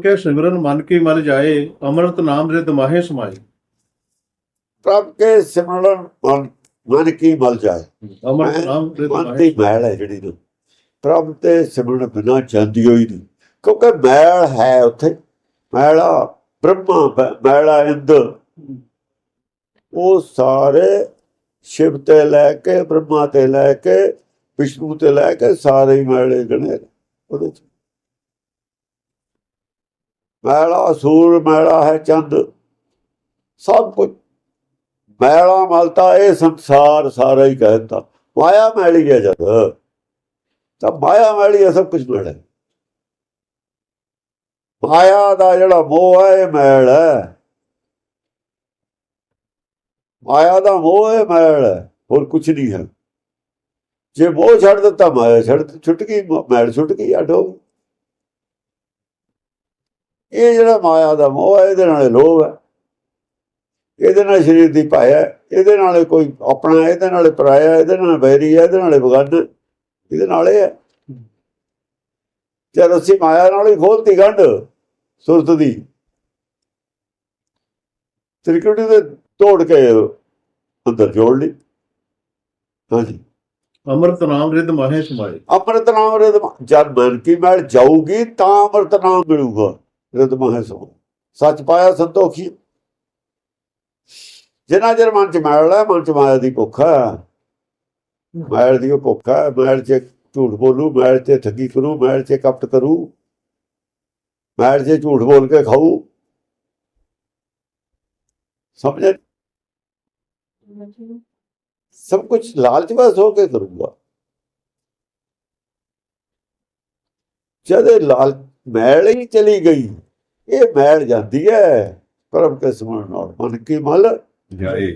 ਕੇ ਸਿਮਰਨ ਮਨ ਕੀ ਮਲ ਜਾਏ ਅੰਮ੍ਰਿਤ ਨਾਮ ਰਿਤ ਮਾਹੇ ਸਮਾਏ। ਪ੍ਰਭ ਕੇ ਸਿਮਰਨ ਮਨ ਮਨ ਕੀ ਮਲ ਜਾਏ। ਅੰਮ੍ਰਿਤ ਨਾਮ ਰਿਤ ਮਨ ਮਾਹੇ ਮੈਲ ਹੈ ਜਿਹੜੀ ਨੂੰ ਪ੍ਰਭ ਤੇ ਸਿਮਰਨ ਬਿਨਾ ਜਾਂਦੀ ਹੋਈ ਨਹੀਂ ਕਿਉਂਕਿ ਮੈਲ ਹੈ ਉੱਥੇ। ਮੈਲਾ ਬ੍ਰਹਮਾ ਮੈਲਾ ਇੰਦ। ਉਹ ਸਾਰੇ ਸ਼ਿਵ ਤੇ ਲੈ ਕੇ ਬ੍ਰਹਮਾ ਤੇ ਲੈ ਕੇ ਵਿਸ਼ਨੂੰ ਤੇ ਲੈ ਕੇ ਸਾਰੇ ਹੀ ਮੈਲੇ ਗਣੇ ਨੇ। ਉਹਦੇ ਚ ਮੈਲਾ ਸੂਰ ਮੈਲਾ ਹੈ ਚੰਦ। ਸਭ ਕੁਝ ਮੈਲਾ ਮਲਤਾ, ਇਹ ਸੰਸਾਰ ਸਾਰਾ ਹੀ ਕਹਿੰਦਾ ਮਾਇਆ ਮੈਲੀ ਹੈ ਜਦ। ਤਾਂ ਮਾਇਆ ਮੈਲੀ ਹੈ, ਸਭ ਕੁਝ ਮੈਲ ਮਾਇਆ ਦਾ ਜਿਹੜਾ ਮੋਹ ਹੈ, ਇਹ ਮੈਲ ਹੈ। ਮਾਇਆ ਦਾ ਮੋਹ ਹੈ ਮੈਲ ਹੈ। ਹੋਰ ਕੁਝ ਨਹੀਂ ਹੈ। ਜੇ ਮੋਹ ਛੱਡ ਦਿੱਤਾ, ਮਾਇਆ ਛੱਡ ਛੁੱਟ ਗਈ ਮੈਲ ਛੁੱਟ ਗਈ, ਅਡੋ ਇਹ ਜਿਹੜਾ ਮਾਇਆ ਦਾ ਮੋਹ ਹੈ ਇਹਦੇ ਨਾਲ ਲੋਭ ਹੈ। ਇਹਦੇ ਨਾਲ ਸਰੀਰ ਦੀ ਪਾਇਆ ਇਹਦੇ ਨਾਲ ਕੋਈ ਆਪਣਾ ਇਹਦੇ ਨਾਲ ਪਰਾਇਆ ਇਹਦੇ ਨਾਲ ਬੈਰੀ ਹੈ ਇਹਦੇ ਨਾਲ ਬਗਾਨਾ ਇਹਦੇ ਨਾਲ ਇਹ ਹੈ। ਤੇ ਰੱਸੀ ਮਾਇਆ ਨਾਲ ਹੀ ਖੋਲਤੀ ਗੰਢ ਸੁਰਤ ਦੀ ਤ੍ਰਿਕੁਟੀ ਦੇ ਤੋੜ ਕੇ ਅੰਦਰ ਜੋੜ ਲਈ। ਹਾਂਜੀ। ਅੰਮ੍ਰਿਤ ਨਾਮ ਰਿਤ ਮਾਹੇ ਸਮਾਏ। ਅੰਮ੍ਰਿਤ ਨਾਮ ਰਿਦ ਜਦ ਮਨ ਕੀ ਮੈਲ ਜਾਊਗੀ ਤਾਂ ਅੰਮ੍ਰਿਤ ਨਾਮ ਮਿਲੂਗਾ। ਰਿਦ ਮਹਿ ਸੋ। ਸੱਚ ਪਾਇਆ ਸੰਤੋਖੀ। ਜਿੰਨਾ ਚਿਰ ਮਨ ਚ ਮੈਲ ਹੈ, ਮਨ ਚ ਮਾਇਆ ਦੀ ਭੁੱਖ ਹੈ। ਮੈਲ ਦੀ ਭੁੱਖ ਹੈ, ਮੈਲ ਚ ਝੂਠ ਬੋਲੂ, ਮੈਲ ਚ ਠੱਗੀ ਕਰੂ, ਮੈਲ ਚ ਕਪਟ ਕਰੂ। ਮੈਲ ਚ ਝੂਠ ਬੋਲ ਕੇ ਖਾਊ। ਸਮਝੇ? ਸਭ ਕੁਝ ਲਾਲਚ ਬਸ ਹੋ ਕੇ ਕਰੂਗਾ। ਜਦ ਇਹ ਲਾਲ ਮੈਲ ਹੀ ਚਲੀ ਗਈ। ਇਹ ਮੈਲ ਜਾਂਦੀ ਹੈ ਪਰਮ ਕੇ ਸਮਣ ਨਾਲ ਮਨ ਕੀ ਮਲ। ਜਾਏ।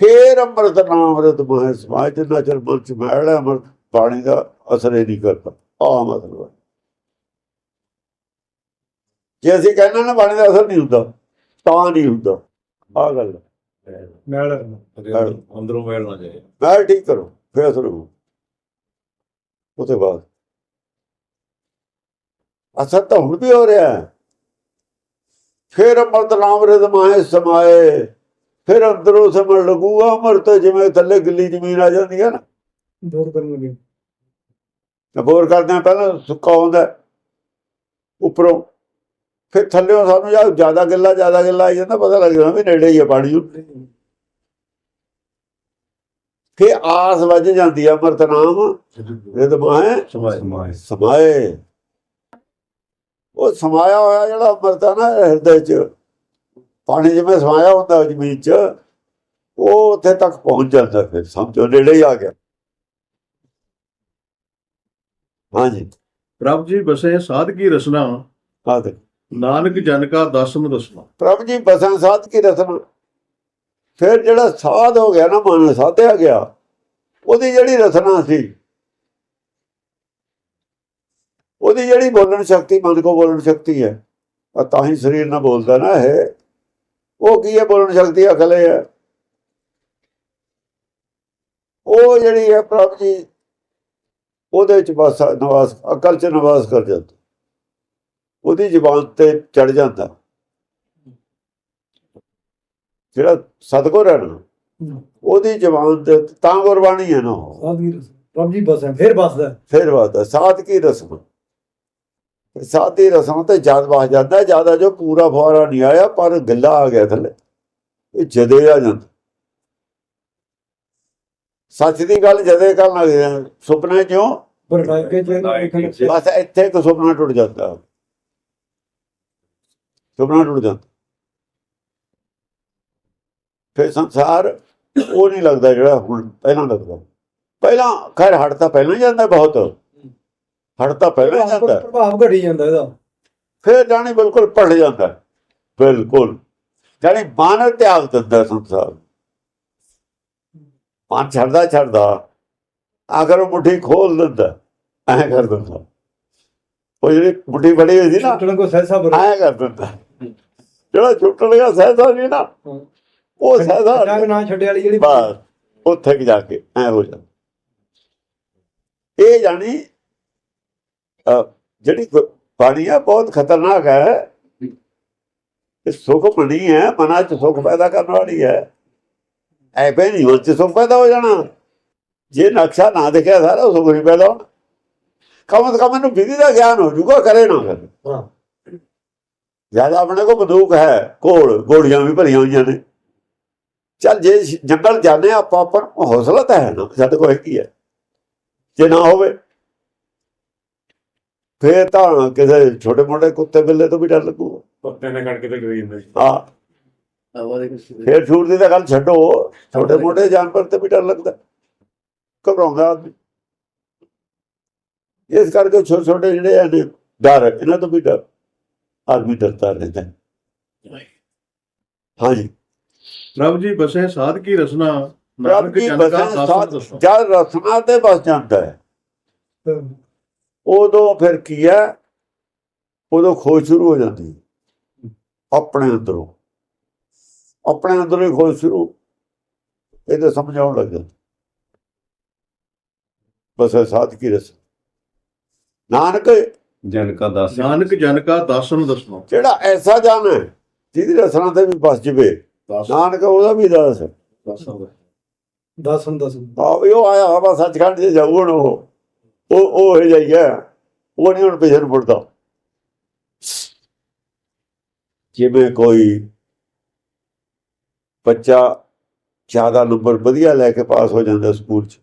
ਫੇਰ ਅੰਮ੍ਰਿਤ ਨਾਮ ਰਤ ਮਹਿ ਸਮਾਜ ਜਿੰਨਾ ਚਿਰ ਮਨ ਚ ਮੈਲ ਹੈ ਅੰਮ੍ਰਿਤ ਪਾਣੀ ਦਾ ਅਸਰ ਹੀ ਨਹੀਂ ਕਰਦਾ। ਆ ਮਤਲਬ ਹੈ। ਜੇ ਅਸੀਂ ਕਹਿੰਦੇ ਨਾ ਪਾਣੀ ਦਾ ਅਸਰ ਨਹੀਂ ਹੁੰਦਾ ਤਾਂ ਨਹੀਂ ਹੁੰਦਾ। ਆ ਗੱਲ ਹੈ। ਮੈਲ ਅੰਦਰੋਂ ਮੈਲ ਨਾ ਜਾਏ। ਮੈਲ ਠੀਕ ਕਰੋ ਫੇਰ ਅਸਰ ਹੋਊ। ਉਹ ਤੋਂ ਬਾਅਦ। ਅਸਰ ਤਾਂ ਹੁਣ ਵੀ ਹੋ ਰਿਹਾ ਹੈ। ਫਿਰ ਅੰਮ੍ਰਿਤ ਨਾਮ ਰਿਦ ਮਾਹੇ ਸਮਾਏ। ਫਿਰ ਅੰਦਰੋਂ ਸਮਝ ਲੱਗੂਗਾ ਅੰਮ੍ਰਿਤ ਜਿਵੇਂ ਥੱਲੇ ਗਿੱਲੀ ਜ਼ਮੀਨ ਆ ਜਾਂਦੀ ਹੈ ਨਾ। ਦੂਰ ਕਰਨ ਲੱਗੇ ਤਾਂ ਬੋਰ ਕਰਦੇ ਆ ਪਹਿਲਾਂ ਸੁੱਕਾ ਹੁੰਦਾ ਉੱਪਰੋਂ। ਫਿਰ ਥੱਲੇੋਂ ਸਾਨੂੰ ਜਾਂ ਜ਼ਿਆਦਾ ਗਿੱਲਾ ਜ਼ਿਆਦਾ ਗਿੱਲਾ ਆਈ ਜਾਂਦਾ ਪਤਾ ਲੱਗ ਜਾਂਦਾ ਵੀ ਨੇੜੇ ਹੀ ਹੈ ਪਾਣੀ। ਫਿਰ ਆਸ ਵੱਜ ਜਾਂਦੀ ਹੈ ਅੰਮ੍ਰਿਤ ਨਾਮ ਰਿਦ ਮਾਹੇ ਸਮਾਏ। ਸਮਾਏ। ਉਹ ਸਮਾਇਆ ਹੋਇਆ ਜਿਹੜਾ ਅੰਮ੍ਰਿਤ ਨਾ ਹਿਰਦੇ 'ਚ ਪਾਣੀ ਜਿਵੇਂ ਸਮਾਇਆ ਹੁੰਦਾ ਜ਼ਮੀਨ 'ਚ ਉਹ ਉੱਥੇ ਤੱਕ ਪਹੁੰਚ ਜਾਂਦਾ ਫਿਰ ਸਮਝੋ ਨੇੜੇ ਹੀ ਆ ਗਿਆ। ਹਾਂਜੀ। ਪ੍ਰਭ ਜੀ ਬਸੇ ਸਾਧ ਕੀ ਰਸਨਾ? ਦੇ ਨਾਨਕ ਜਨ ਕਾ ਦਸਮ ਰਸਨਾ। ਪ੍ਰਭ ਜੀ ਬਸਾਂ ਸਾਧ ਕੀ ਰਸਨਾ? ਫਿਰ ਜਿਹੜਾ ਸਾਧ ਹੋ ਗਿਆ ਨਾ ਮਨ ਸਾਧਿਆ ਗਿਆ ਉਹਦੀ ਜਿਹੜੀ ਰਸਨਾ ਸੀ ਉਹਦੀ ਜਿਹੜੀ ਬੋਲਣ ਸ਼ਕਤੀ ਮਨ ਕੋ ਬੋਲਣ ਸ਼ਕਤੀ ਹੈ। ਆ ਤਾਂ ਹੀ ਸਰੀਰ ਨਾਲ ਬੋਲਦਾ ਨਾ ਇਹ। ਉਹ ਕੀ ਹੈ ਬੋਲਣ ਸ਼ਕਤੀ? ਅਕਲ ਹੈ। ਉਹ ਜਿਹੜੀ ਹੈ ਪ੍ਰਭ ਜੀ ਉਹਦੇ ਚ ਬਸ ਨਿਵਾਸ ਅਕਲ ਚ ਨਿਵਾਸ ਕਰ ਜਾਂਦਾ। ਉਹਦੀ ਜ਼ੁਬਾਨ ਤੇ ਚੜ ਜਾਂਦਾ। ਜਿਹੜਾ ਸਤਗੁਰ ਹੈ ਨਾ ਉਹਦੀ ਜ਼ਬਾਨ ਤੇ ਤਾਂ ਗੁਰਬਾਣੀ ਹੈ ਨਾ ਉਹ। ਸਾਧਗੀ ਪ੍ਰਭ ਜੀ ਬਸ ਹੈ ਫਿਰ ਬਸਦਾ। ਹੈ। ਫਿਰ ਹੈ ਸਾਧ ਕੀ ਰਸਮ। ਸਾਧ ਦੀ ਰਸਮ ਤੇ ਜਦ ਵਸ ਜਾਂਦਾ ਜ਼ਿਆਦਾ ਜੋ ਪੂਰਾ ਫੁਆਰਾ ਨਹੀਂ ਆਇਆ ਪਰ ਗੱਲਾ ਆ ਗਿਆ ਥੱਲੇ। ਇਹ ਜਦੇ ਆ ਜਾਂਦਾ। ਸੱਚ ਦੀ ਗੱਲ ਜਦੇ ਕਰਨ ਲੱਗ ਜਾਂਦਾ ਸੁਪਨੇ ਚੋਂ ਬਸ ਇੱਥੇ ਕੋ ਸੁਪਨਾ ਟੁੱਟ ਜਾਂਦਾ। ਸੁਪਨਾ ਟੁੱਟ ਜਾਂਦਾ। ਫਿਰ ਸੰਸਾਰ ਉਹ ਨਹੀਂ ਲੱਗਦਾ ਜਿਹੜਾ ਹੁਣ ਪਹਿਲਾਂ ਲੱਗਦਾ। ਪਹਿਲਾਂ ਖੈਰ ਹਟ ਤਾਂ ਪਹਿਲਾਂ ਜਾਂਦਾ ਬਹੁਤ। ਹਟ ਤਾਂ ਪਹਿਲਾਂ ਹੀ ਜਾਂਦਾ ਪ੍ਰਭਾਵ ਘਟੀ ਜਾਂਦਾ ਇਹਦਾ। ਫਿਰ ਜਾਣੀ ਬਿਲਕੁਲ ਪੜ ਜਾਂਦਾ ਬਿਲਕੁਲ। ਜਾਣੀ ਮਨ ਤਿਆਗ ਦਿੰਦਾ ਸੰਸਾਰ। ਮਨ ਛੱਡਦਾ ਛੱਡਦਾ ਆਖਰ ਉਹ ਮੁੱਠੀ ਖੋਲ ਦਿੰਦਾ ਐ ਕਰ ਦਿੰਦਾ। ਉਹ ਜਿਹੜੀ ਮੁੱਠੀ ਫੜੀ ਹੋਈ ਸੀ ਨਾ ਛੁੱਟਣ ਕੋ ਸਹਿਸਾ ਬਰ ਐ ਕਰ ਦਿੰਦਾ। ਜਿਹੜਾ ਛੁੱਟਣ ਗਿਆ ਸਹਿਸਾ ਨਹੀਂ ਨਾ ਉਹ ਸਹਿਸਾ ਨਾ ਛੱਡੇ ਵਾਲੀ ਜਿਹੜੀ ਬਸ ਉੱਥੇ ਜਾ ਕੇ ਐ ਹੋ ਜਾਂਦਾ। ਇਹ ਜਾਣੀ ਜਿਹੜੀ ਬਾਣੀ ਹੈ ਬਹੁਤ ਖਤਰਨਾਕ ਹੈ। ਇਹ ਸੁਖ ਬਣੀ ਹੈ ਮਨਾਂ 'ਚ ਸੁਖ ਪੈਦਾ ਕਰਨ ਵਾਲੀ ਹੈ। ਐਵੇਂ ਨਹੀਂ ਮਨ 'ਚ ਸੁਖ ਪੈਦਾ ਹੋ ਜਾਣਾ। ਜੇ ਨਕਸ਼ਾ ਨਾ ਦਿਖਿਆ ਸਾਰਾ ਸੁਖ ਨਹੀਂ ਪੈਦਾ ਹੋਣਾ। ਕਮ ਸੇ ਕਮ ਇਹਨੂੰ ਵਿਧੀ ਦਾ ਗਿਆਨ ਹੋ ਜੂਗਾ ਕਰੇ ਨਾ ਕਰੇ ਹਾਂ। ਜ਼ਿਆਦਾ ਆਪਣੇ ਕੋਲ ਬੰਦੂਕ ਹੈ ਕੋਲ ਗੋਲੀਆਂ ਵੀ ਭਰੀਆਂ ਹੋਈਆਂ ਨੇ। ਚੱਲ ਜੇ ਜੰਗਲ ਜਾਂਦੇ ਹਾਂ ਆਪਾਂ ਪਰ ਹੌਸਲਾ ਤਾਂ ਹੈ ਨਾ ਸਾਡੇ ਕੋਲ ਕੀ ਹੈ। ਜੇ ਨਾ ਹੋਵੇ। ਫੇਰ ਤਾਂ ਕਿਸੇ ਛੋਟੇ ਮੋਟੇ ਕੁੱਤੇ ਬਿੱਲੇ ਤੋਂ ਵੀ ਡਰ ਲੱਗੂਗਾ ਕੁੱਤੇ ਨੇ ਕਣਕ ਤੇ ਗਈ ਜਾਂਦੇ। ਹਾਂ। ਫੇਰ ਛੂਟ ਦੀ ਤਾਂ ਗੱਲ ਛੱਡੋ। ਛੋਟੇ ਮੋਟੇ ਜਾਨਵਰ ਤੇ ਵੀ ਡਰ ਲੱਗਦਾ। ਘਬਰਾਉਂਦਾ ਆਦਮੀ। ਇਸ ਕਰਕੇ ਛੋਟੇ ਛੋਟੇ ਜਿਹੜੇ ਆ ਨੇ ਡਰ ਇਹਨਾਂ ਤੋਂ ਵੀ ਡਰ। ਆਦਮੀ ਡਰਦਾ ਰਹਿੰਦਾ। ਹੈ। ਹਾਂਜੀ। ਪ੍ਰਭ ਜੀ ਬਸੇ ਸਾਧ ਕੀ ਰਸਨਾ? ਨਾਨਕ ਕੀ ਜਨ ਕਾ ਸਾਧ ਜਦ ਰਸਨਾ ਤੇ ਬਸ ਜਾਂਦਾ ਹੈ। ਉਦੋਂ ਫਿਰ ਕੀ ਹੈ ਉਦੋਂ ਖੋਜ ਸ਼ੁਰੂ ਹੋ ਜਾਂਦੀ। ਆਪਣੇ ਅੰਦਰੋਂ। ਆਪਣੇ ਅੰਦਰੋਂ ਹੀ ਖੋਜ ਸ਼ੁਰੂ। ਇਹ ਤਾਂ ਸਮਝਾਉਣ ਲੱਗ ਜਾਂਦਾ। ਬਸ ਇਹ ਸਾਧ ਕੀ ਰਸ ਨਾਨਕ ਜਨ ਕਾ ਦਾਸ। ਨਾਨਕ ਜਨ ਕਾ ਦਾਸਨ ਦੱਸੋ। ਜਿਹੜਾ ਐਸਾ ਜਨ ਹੈ ਜਿਹਦੀ ਰਸਨਾ ਤੇ ਵੀ ਬਸ ਜਵੇ ਨਾਨਕ ਉਹਦਾ ਵੀ ਦਾਸ ਹੈ। ਦਸਨ ਦਸਨ। ਆ ਵੀ ਉਹ ਆਇਆ ਹਵਾ ਸੱਚਖੰਡ ਜੇ ਜਾਊ ਹੁਣ ਉਹ ਉਹ ਉਹ ਹੀ। ਜਾਈਆ ਉਹ ਨਹੀਂ ਹੁਣ ਪਿਛੜ ਮੁੜਦਾ। ਜਿਵੇਂ ਕੋਈ ਬੱਚਾ ਜ਼ਿਆਦਾ ਨੰਬਰ ਵਧੀਆ ਲੈ ਕੇ ਪਾਸ ਹੋ ਜਾਂਦਾ ਸਕੂਲ 'ਚ।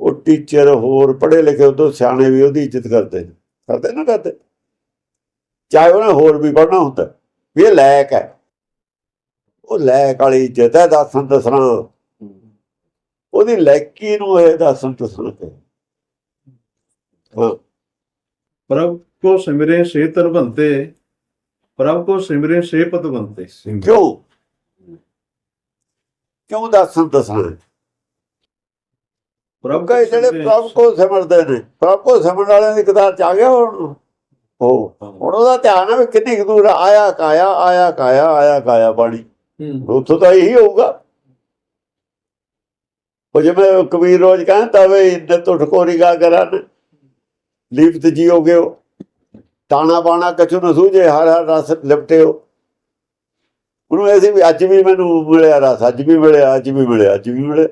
ਉਹ ਟੀਚਰ ਹੋਰ ਪੜ੍ਹੇ ਲਿਖੇ ਉਦੋਂ ਸਿਆਣੇ ਵੀ ਉਹਦੀ ਇੱਜ਼ਤ ਕਰਦੇ ਨੇ। ਕਰਦੇ ਨਾ ਕਰਦੇ। ਚਾਹੇ ਉਹਨੇ ਹੋਰ ਵੀ ਪੜ੍ਹਨਾ ਹੁੰਦਾ। ਵੀ ਇਹ ਲਾਇਕ ਹੈ। ਉਹ ਲਾਇਕ ਵਾਲੀ ਇੱਜ਼ਤ ਹੈ ਦੱਸਣ ਦੱਸਣਾ। ਉਹਦੀ ਲੈਕੀ ਨੂੰ ਇਹ ਦੱਸਣ ਦੱਸਣਾ ਤੇ। ਹਾਂ ਪ੍ਰਭ ਕੋ ਸਿਮਰੇ ਸੇ ਤਨ ਬੰਤੇ ਪ੍ਰਭ ਕੋ ਸਿਮਰੇ ਸੇ ਪਤ ਬੰਤੇ ਕਿਉਂ? ਕਿਉਂ ਦੱਸਣ ਦੱਸਣਾ ਪ੍ਰਭ ਕਈ ਜਿਹੜੇ ਪ੍ਰਭ ਕੋ ਸਮਝਦੇ ਨੇ ਪ੍ਰਭ ਕੋ ਸਮਝਣ ਵਾਲਿਆਂ ਦੀ ਕਿਤਾਬ ਚ ਆ ਗਿਆ ਹੁਣ? ਉਹ ਹੁਣ ਉਹਦਾ ਧਿਆਨ ਹੈ ਵੀ ਕਿੰਨੀ ਕੁ ਦੂਰ ਆਇਆ ਕਾਇਆ ਆਇਆ ਕਾਇਆ ਆਇਆ ਕਾਇਆ ਬਾਣੀ। ਉੱਥੋਂ ਤਾਂ ਇਹੀ ਹੋਊਗਾ। ਉਹ ਜਿਵੇਂ ਕਬੀਰ ਰੋਜ਼ ਕਹਿੰਦਾ ਵੇ ਇੰਦ ਤੋਂ ਠਕੋਰੀ ਗਾ ਕਰਨ ਲਿਪਤ ਜੀਓਗੇ ਹੋ ਤਾਣਾ ਬਾਣਾ ਕਛੂ ਨਾ ਸੂਝੇ, ਹਰ ਹਰ ਰਸ ਲਿਪਟਿਓ। ਉਹਨੂੰ ਐਸੀ ਵੀ ਅੱਜ ਵੀ ਮੈਨੂੰ ਮਿਲਿਆ ਰਸ, ਅੱਜ ਵੀ ਮਿਲਿਆ, ਅੱਜ ਵੀ ਮਿਲਿਆ, ਅੱਜ ਵੀ ਮਿਲਿਆ।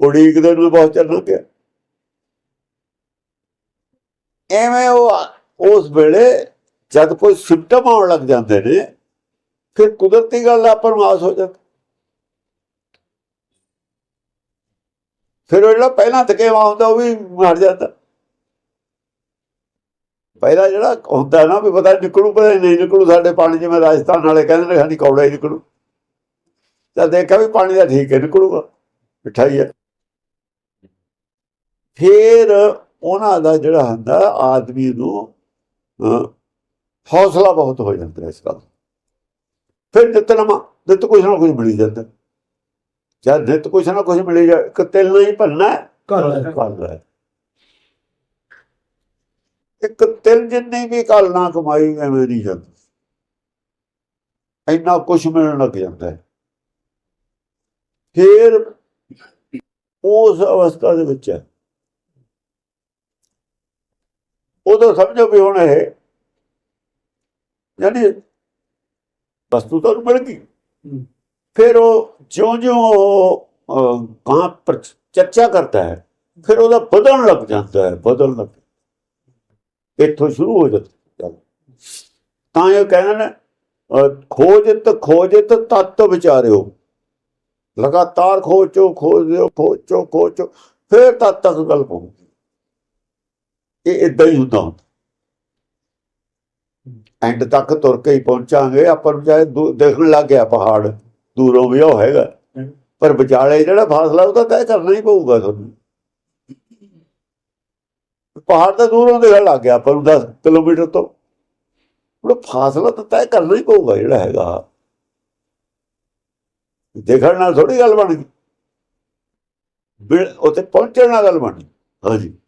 ਉਡੀਕ ਨੂੰ ਬਹੁਤ ਚੱਲਣਾ ਪਿਆ ਐਵੇਂ ਉਹ ਉਸ ਵੇਲੇ ਜਦ ਕੋਈ ਸਿੰਪਟਮ ਆਉਣ ਲੱਗ ਜਾਂਦੇ ਨੇ, ਫਿਰ ਕੁਦਰਤੀ ਗੱਲ ਆ ਪਰਮਾਸ ਹੋ ਜਾਂਦਾ। ਫਿਰ ਉਹ ਜਿਹੜਾ ਪਹਿਲਾਂ ਥਕੇਵਾ ਹੁੰਦਾ, ਉਹ ਵੀ ਮਰ ਜਾਂਦਾ। ਪਹਿਲਾਂ ਜਿਹੜਾ ਹੁੰਦਾ ਨਾ ਵੀ ਪਤਾ ਨਿਕਲੂ ਪਤਾ ਨਹੀਂ ਨਿਕਲੂ ਸਾਡੇ ਪਾਣੀ ਜਿਵੇਂ ਰਾਜਸਥਾਨ ਵਾਲੇ ਕਹਿੰਦੇ ਨੇ ਸਾਡੀ ਕੌੜਾ ਹੀ ਨਿਕਲੂ। ਤਾਂ ਦੇਖਿਆ ਵੀ ਪਾਣੀ ਦਾ ਠੀਕ ਹੈ ਨਿਕਲੂਗਾ ਮਿਠਾਈ ਹੈ। ਫਿਰ ਉਹਨਾਂ ਦਾ ਜਿਹੜਾ ਹੁੰਦਾ ਆਦਮੀ ਨੂੰ ਹੌਸਲਾ ਬਹੁਤ ਹੋ ਜਾਂਦਾ ਇਸ ਗੱਲ। ਫਿਰ ਨਿਤ ਨਵਾਂ ਨਿਤ ਕੁਛ ਨਾ ਕੁਛ ਮਿਲੀ ਜਾਂਦਾ। ਜਦ ਨਿਤ ਕੁਛ ਨਾ ਕੁਛ ਮਿਲੀ ਜਾ ਇੱਕ ਤਿਲ ਨਹੀਂ ਭੰਨਾ ਘਰ ਹੈ ਕਰਦਾ ਹੈ ਇੱਕ ਤਿਲ ਜਿੰਨੀ ਵੀ ਕੱਲ ਨਾ ਕਮਾਈ ਐਵੇਂ ਨਹੀਂ ਜਾਂਦੀ। ਇੰਨਾ ਕੁਛ ਮਿਲਣ ਲੱਗ ਜਾਂਦਾ ਹੈ। ਫਿਰ ਉਸ ਅਵਸਥਾ ਦੇ ਵਿੱਚ ਹੈ। ਉਦੋਂ ਸਮਝੋ ਵੀ ਹੁਣ ਇਹ ਯਾਨੀ ਵਸਤੂ ਤਾਂ ਮਿਲ ਗਈ। ਫਿਰ ਉਹ ਜਿਉਂ-ਜਿਉਂ ਉਹ ਕਾਂ ਪਰ ਚਰਚਾ ਕਰਦਾ ਹੈ ਫਿਰ ਉਹਦਾ ਬਦਲਣ ਲੱਗ ਜਾਂਦਾ ਹੈ ਬਦਲਣ ਲੱਗ ਇੱਥੋਂ ਸ਼ੁਰੂ ਹੋ ਜਾਂਦਾ। ਤਾਂ ਇਹ ਕਹਿੰਦੇ ਨੇ ਅਹ, ਖੋਜਤ ਖੋਜਤ ਤਤ ਵਿਚਾਰਿਓ। ਲਗਾਤਾਰ ਖੋਜੋ ਖੋਜੋ ਖੋਜੋ ਖੋਜੋ ਫਿਰ ਤਦ ਤੱਕ ਗੱਲ ਪਹੁੰਚਦੀ ਇਹ ਇਦਾਂ ਹੀ ਹੁੰਦਾ ਹੁੰਦਾ ਐਂਡ ਤੱਕ ਤੁਰ ਕੇ ਹੀ ਪਹੁੰਚਾਂਗੇ। ਆਪਾਂ ਨੂੰ ਦੂ- ਦੇਖਣ ਲੱਗ ਗਿਆ ਪਹਾੜ। ਦੂਰੋਂ ਵੀ ਉਹ ਹੈਗਾ। ਪਰ ਵਿਚਾਲੇ ਜਿਹੜਾ ਫਾਸਲਾ ਉਹ ਤਾਂ ਤੈਅ ਕਰਨਾ ਹੀ ਪਊਗਾ ਤੁਹਾਨੂੰ। ਪਹਾੜ ਤਾਂ ਦੂਰੋਂ ਦੇਖਣ ਲੱਗ ਗਿਆ ਨੂੰ 10 ਕਿਲੋਮੀਟਰ ਤੋਂ। ਉਹ ਫਾਸਲਾ ਤਾਂ ਤੈਅ ਕਰਨਾ ਹੀ ਪਊਗਾ ਜਿਹੜਾ ਹੈਗਾ। ਦੇਖਣ ਨਾਲ ਥੋੜੀ ਗੱਲ ਬਣ ਗਈ। ਬਿਲ- ਉੱਥੇ ਪਹੁੰਚਣ ਨਾਲ ਗੱਲ ਬਣੀ ਹਾਂਜੀ।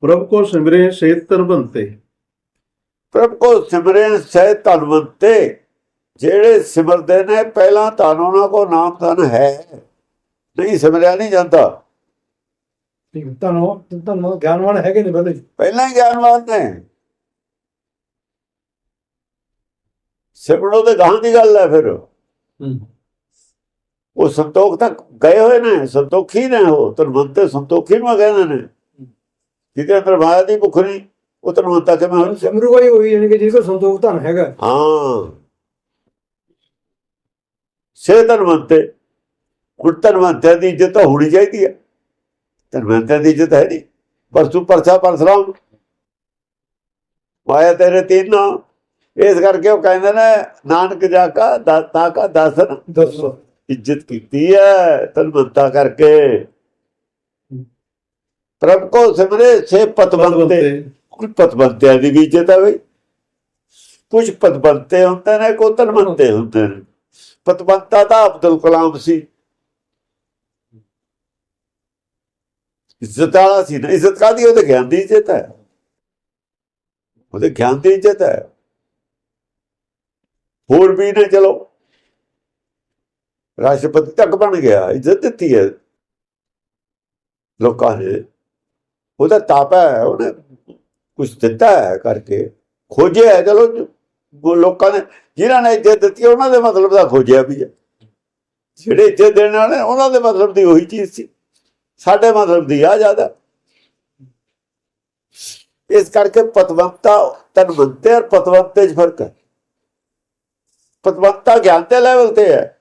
ਪ੍ਰਭ ਕੋ ਸਿਮਰੇ ਸੇ ਤਨ ਬੰਤੇ ਪ੍ਰਭ ਕੋ ਸਿਮਰਨ ਸਹਿ ਧਨਵੰਤੇ ਜਿਹੜੇ ਸਿਮਰਦੇ ਨੇ ਪਹਿਲਾਂ ਧਨ ਉਹਨਾਂ ਕੋ ਨਾਮ ਧਨ ਹੈ। ਨਹੀਂ ਸਿਮਰਿਆ ਨਹੀਂ ਜਾਂਦਾ। ਠੀਕ ਹੈ। ਤੁਹਾਨੂੰ ਤੁਹਾਨੂੰ ਗਿਆਨਵਾਨ ਹੈਗੇ ਨੇ ਪਹਿਲੇ ਹੀ। ਪਹਿਲਾਂ ਹੀ ਗਿਆਨਵਾਨ ਨੇ। ਸਿਮਰੋ ਤੇ ਗਾਂ ਦੀ ਗੱਲ ਹੈ ਫਿਰ। ਉਹ ਸੰਤੋਖ ਤੱਕ ਗਏ ਹੋਏ ਨੇ ਸੰਤੋਖੀ ਨੇ ਉਹ ਤਨਵੰਤੇ ਸੰਤੋਖੀ ਨੂੰ ਕਹਿੰਦੇ ਨੇ। ਜਿਹਦੇ ਅੰਦਰ ਮਾਇਆ ਦੀ ਭੁੱਖ ਨਹੀਂ ਉਹ ਤਨਵੰਤਾ ਕਿਵੇਂ ਹੋ ਸਿਮਰੂ ਕੋਈ ਹੋਈ ਯਾਨੀ ਕਿ ਜਿਹਦੇ ਕੋਲ ਸੰਤੋਖ ਧਨ ਹੈਗਾ। ਹਾਂ। ਸੇ ਤਨਵੰਤੇ ਹੁਣ ਤਨਵੰਤੇ ਦੀ ਇੱਜ਼ਤ ਤਾਂ ਹੋਣੀ ਚਾਹੀਦੀ ਹੈ। ਤਨਵੰਤੇ ਦੀ ਇੱਜ਼ਤ ਹੈ ਨਹੀਂ ਪਰਸੂ ਪਰਸਾ ਪਰਸਰਾਮ ਮਾਇਆ ਤੇਰੇ ਤਿੰਨ। ਇਸ ਕਰਕੇ ਉਹ ਕਹਿੰਦੇ ਨੇ ਨਾਨਕ ਜਾ ਕਾ ਦਾਤਾ ਕਾ ਦਸਨ ਦੱਸੋ। ਇੱਜ਼ਤ ਕੀਤੀ ਹੈ ਤਨਵੰਤਾ ਕਰਕੇ। ਪ੍ਰਭ ਕੋ ਸਿਮਰੇ ਸੇ ਪਤਵੰਤੇ। ਕੁਝ ਪਤਵੰਤਿਆਂ ਦੀ ਵੀ ਇੱਜ਼ਤ ਹੈ ਬਈ। ਕੁਝ ਪਤਵੰਤੇ ਹੁੰਦੇ ਨੇ ਕੋ ਤਨਵੰਤੇ ਹੁੰਦੇ ਨੇ। ਪਤਵੰਤਾ ਤਾਂ ਅਬਦੁਲ ਕਲਾਮ ਸੀ। ਇੱਜ਼ਤ ਵਾਲਾ ਸੀ ਨਾ ਇੱਜ਼ਤ ਕਾਦੀ ਉਹਦੇ ਗਿਆਨ ਦੀ ਇੱਜ਼ਤ ਹੈ। ਉਹਦੇ ਗਿਆਨ ਦੀ ਇੱਜ਼ਤ ਹੈ। ਹੋਰ ਵੀ ਨੇ ਚਲੋ। ਰਾਸ਼ਟਰਪਤੀ ਤੱਕ ਬਣ ਗਿਆ ਇੱਜ਼ਤ ਦਿੱਤੀ ਹੈ। ਲੋਕਾਂ ਨੇ। ਉਹਦਾ ਤਾਪਾ ਹੈ ਉਹਨੇ ਕੁਝ ਦਿੱਤਾ ਹੈ ਕਰਕੇ। ਖੋਜਿਆ ਹੈ ਚਲੋ। ਲੋਕਾਂ ਨੇ ਜਿਨ੍ਹਾਂ ਨੇ ਇੱਜ਼ਤ ਦਿੱਤੀ ਹੈ, ਉਹਨਾਂ ਦੇ ਮਤਲਬ ਦਾ ਖੋਜਿਆ ਵੀ ਹੈ। ਜਿਹੜੇ ਇੱਜ਼ਤ ਦੇਣ ਵਾਲੇ ਉਹਨਾਂ ਦੇ ਮਤਲਬ ਦੀ ਉਹੀ ਚੀਜ਼ ਸੀ। ਸਾਡੇ ਮਤਲਬ ਦੀ ਆ ਜ਼ਿਆਦਾ। ਇਸ ਕਰਕੇ ਪਤਵੰਤਾ ਤਨਵੰਤੇ ਔਰ ਪਤਵੰਤੇ 'ਚ ਫ਼ਰਕ ਹੈ। ਪਤਵੰਤਾ ਗਿਆਨ ਦੇ ਲੈਵਲ ਤੇ ਹੈ।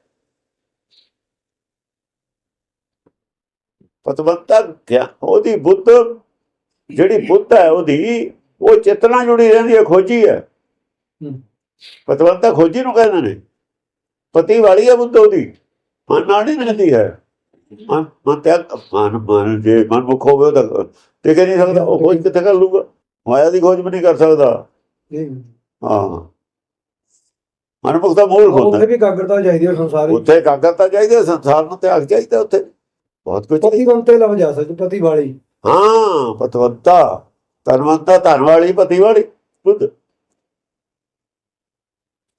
ਪਤਵੰਤਾ ਗਿਆਨ ਉਹਦੀ ਬੁੱਧ ਜਿਹੜੀ ਬੁੱਧ ਹੈ ਉਹਦੀ ਉਹ ਚੇਤਨਾ ਜੁੜੀ ਰਹਿੰਦੀ ਹੈ ਖੋਜੀ ਹੈ। ਹੂੰ। ਪਤਵੰਤਾ ਖੋਜੀ ਨੂੰ ਕਹਿੰਦੇ ਨੇ। ਪਤੀ ਵਾਲੀ ਹੈ ਬੁੱਧ ਉਹਦੀ। ਮਨ ਨਾਲ ਨਹੀਂ ਰਹਿੰਦੀ ਹੈ। ਮਨ ਮਨ ਤੇ ਮਨ ਮਨ ਜੇ ਮਨ ਮੁਖ ਹੋਵੇ ਉਹਦਾ ਟਿਕ ਨਹੀਂ ਸਕਦਾ ਉਹ ਖੋਜ ਕਿੱਥੇ ਕਰ ਲੂਗਾ ਮਾਇਆ ਦੀ ਖੋਜ ਵੀ ਨਹੀਂ ਕਰ ਸਕਦਾ। ਹਾਂ। ਮਨਮੁਖ ਦਾ ਮੂਲ ਹੁੰਦਾ ਉੱਥੇ ਵੀ ਕਾਗਰਤਾ ਚਾਹੀਦੀ ਹੈ ਸੰਸਾਰ। ਵਿੱਚ ਉੱਥੇ ਕਾਗਰਤਾ ਚਾਹੀਦਾ ਸੰਸਾਰ ਨੂੰ ਤਿਆਗ ਚਾਹੀਦਾ ਉੱਥੇ। ਬਹੁਤ ਕੁਝ ਪਤੀ ਬੰਤੇ ਲਵ ਜਾ ਸਕਦੇ ਪਤੀ ਵਾਲੀ। ਹਾਂ ਪਤਵੰਤਾ। ਧਨਵੰਤਾ ਧਨ ਵਾਲੀ ਪਤੀ ਵਾਲੀ। ਬੁੱਧ।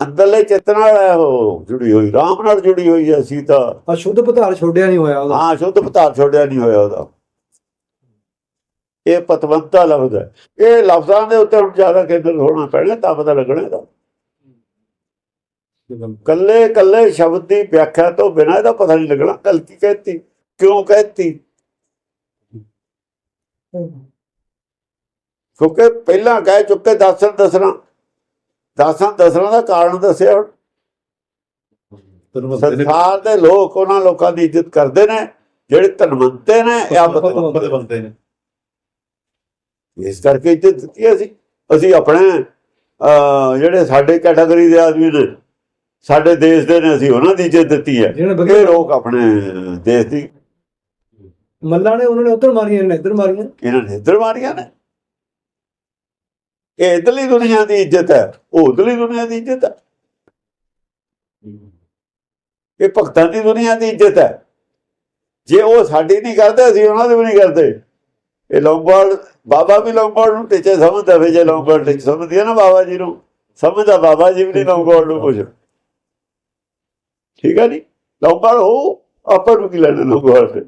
ਅੰਦਰਲੇ ਚੇਤਨਾ ਨਾਲ ਹੈ ਉਹ ਜੁੜੀ ਹੋਈ ਰਾਮ ਨਾਲ ਜੁੜੀ ਹੋਈ ਹੈ ਸੀਤਾ। ਆ ਸ਼ੁੱਧ ਪਧਾਰ ਛੋੜਿਆ ਨਹੀਂ ਹੋਇਆ ਉਹਦਾ। ਹਾਂ ਸ਼ੁੱਧ ਪਤਾਰ ਛੋੜਿਆ ਨਹੀਂ ਹੋਇਆ ਉਹਦਾ। ਇਹ ਪਤਵੰਤਾ ਲਫ਼ਜ਼ ਹੈ। ਇਹ ਲਫ਼ਜ਼ਾਂ ਦੇ ਉੱਤੇ ਹੁਣ ਜ਼ਿਆਦਾ ਕੇਂਦਰ ਹੋਣਾ ਪੈਣਾ ਤਾਂ ਪਤਾ ਲੱਗਣਾ ਇਹਦਾ। ਕੱਲੇ ਕੱਲੇ ਸ਼ਬਦ ਦੀ ਵਿਆਖਿਆ ਤੋਂ ਬਿਨਾਂ ਇਹਦਾ ਪਤਾ ਨਹੀਂ ਲੱਗਣਾ ਗਲਤੀ ਕਹਿਤੀ ਕਿਉਂ ਕਹਿਤੀ। ਕਿਉਂਕਿ ਪਹਿਲਾਂ ਕਹਿ ਚੁੱਕੇ ਦਸਨ ਦਸਣਾ। ਦਸਨ ਦਸਣਾ ਦਾ ਕਾਰਨ ਦੱਸਿਆ। ਹੁਣ ਨੇ ਸੰਸਾਰ ਦੇ ਲੋਕ ਉਹਨਾਂ ਲੋਕਾਂ ਦੀ ਇੱਜ਼ਤ ਕਰਦੇ ਨੇ ਜਿਹੜੇ ਧਨਵੰਤੇ ਨੇ ਜਾਂ ਪਤਵੰਤੇ ਪਤਵੰਤੇ ਨੇ। ਇਸ ਕਰਕੇ ਇੱਜ਼ਤ ਦਿੱਤੀ ਅਸੀਂ। ਅਸੀਂ ਆਪਣੇ ਜਿਹੜੇ ਸਾਡੇ ਕੈਟਾਗਰੀ ਦੇ ਆਦਮੀ ਨੇ ਸਾਡੇ ਦੇਸ਼ ਦੇ ਨੇ ਅਸੀਂ ਉਹਨਾਂ ਦੀ ਇੱਜ਼ਤ ਦਿੱਤੀ ਹੈ। ਇਹ ਲੋਕ ਆਪਣੇ ਦੇਸ਼ ਦੀ ਮੱਲਾ ਨੇ ਉਹਨਾਂ ਨੇ ਉੱਧਰ ਮਾਰੀਆਂ ਇਹਨੇ ਇੱਧਰ ਮਾਰੀਆਂ ਇਹਨਾਂ ਨੇ ਇੱਧਰ ਮਾਰੀਆਂ ਨੇ। ਇਹ ਇਧਰਲੀ ਦੁਨੀਆ ਦੀ ਇੱਜ਼ਤ ਹੈ, ਉਹ ਉਧਰਲੀ ਦੁਨੀਆ ਦੀ ਇੱਜ਼ਤ ਹੈ। ਇਹ ਭਗਤਾਂ ਦੀ ਦੁਨੀਆ ਦੀ ਇੱਜ਼ਤ ਹੈ। ਜੇ ਉਹ ਸਾਡੀ ਨਹੀਂ ਕਰਦੇ, ਅਸੀਂ ਉਹਨਾਂ ਦੀ ਵੀ ਨਹੀਂ ਕਰਦੇ। ਇਹ ਲੌਂਗਵਾਲ ਬਾਬਾ ਵੀ ਲੌਂਗਵਾਲ ਨੂੰ ਟੀਚੇ ਸਮਝਦਾ ਵੇ ਜੇ ਲੌਂਗਵਾਲ ਟੀਚੇ ਸਮਝਦੀ ਹੈ ਨਾ ਬਾਬਾ ਜੀ ਨੂੰ, ਸਮਝਦਾ ਬਾਬਾ ਜੀ ਵੀ ਨਹੀਂ ਲੌਂਗਵਾਲ ਨੂੰ ਕੁਝ ਠੀਕ ਹੈ ਨਹੀਂ ਲੌਂਗਵਾਲ ਹੋ, ਆਪਾਂ ਨੂੰ ਕੀ ਲੈਣਾ ਲੌਂਗਵਾਲ ਤੇ